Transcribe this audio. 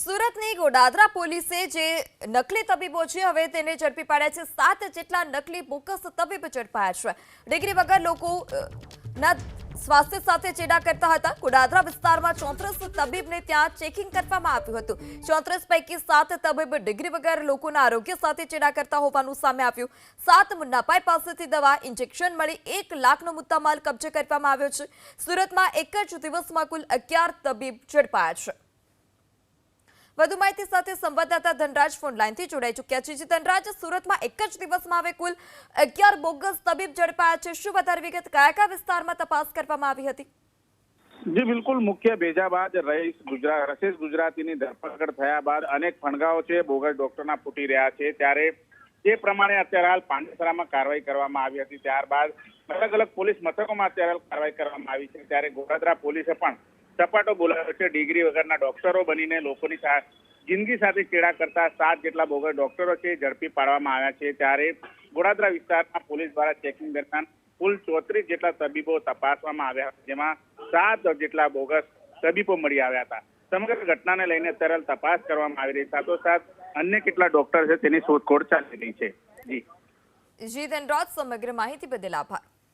સુરતની ગોડાદરા પોલીસે જે નકલી તબીબો છે, હવે તેને ઝડપી પાડ્યા છે. સાત જેટલા નકલી બોકસ તબીબ ઝડપાયા છે. ડિગ્રી વગર લોકો સ્વાસ્થ્ય સાથે ચેડા કરતા હતા. ગોડાદરા વિસ્તારમાં ચોત્રીસ તબીબને ત્યાં ચેકિંગ કરવામાં આવ્યું હતું. ચોત્રીસ પૈકી સાત તબીબ ડિગ્રી વગર લોકોના આરોગ્ય સાથે ચેડા કરતા હોવાનું સામે આવ્યું. સાત મુન્નાભાઈ પાસેથી દવા ઇન્જેક્શન મળી. એક લાખનો મુદ્દામાલ કબજે કરવામાં આવ્યો છે. સુરતમાં એક જ દિવસમાં કુલ અગિયાર તબીબ ઝડપાયા છે. વધુ માહિતી સાથે સંવાદદાતા ધનરાજ ફોનલાઈનથી જોડાઈ ચૂક્યા છે. ધનરાજ, સુરતમાં એક જ દિવસમાં હવે કુલ અગિયાર બોગસ તબીબ ઝડપાયા છે. શું વધારે વિગત કયા કયા વિસ્તારમાં તપાસ કરવામાં આવી હતી? જી, બિલકુલ મુખ્ય ભેજા બાદ રહીશ ગુજરાત રશેષ ગુજરાતીની ધરપકડ થયા બાદ અનેક ફણગાઓ છે, બોગસ ડોક્ટરના ફૂટી રહ્યા છે. ત્યારે એ પ્રમાણે અત્યારે હાલ પાંડેસરામાં કાર્યવાહી કરવામાં આવી હતી. ત્યારબાદ અલગ અલગ પોલીસ મથકોમાં અત્યારે કાર્યવાહી કરવામાં આવી છે. ત્યારે ગોરાદરા પોલીસે પણ સપાટો બોલાવ્યો છે. ડિગ્રી વગરના ડોક્ટરો બનીને લોકોની જિંદગી સાથે ચેડા કરતા સાત જેટલા બોગસ ડોક્ટરો છે ઝડપી પાડવામાં આવ્યા છે. ત્યારે ગોડાદરા વિસ્તારના પોલીસ દ્વારા ચેકિંગ દરમિયાન કુલ ચોત્રીસ જેટલા તબીબો તપાસવામાં આવ્યા જેમાં સાત જેટલા બોગસ તબીબો મળી આવ્યા હતા. સમગ્ર ઘટનાને લઈને તરલ તપાસ કરવામાં આવી રહી સાથોસાથ અન્ય કેટલા ડોક્ટર છે તેની શોધખોળ ચાલી રહી છે. જી. જી, ધનરાજ, સમગ્ર માહિતી બદલ આભાર.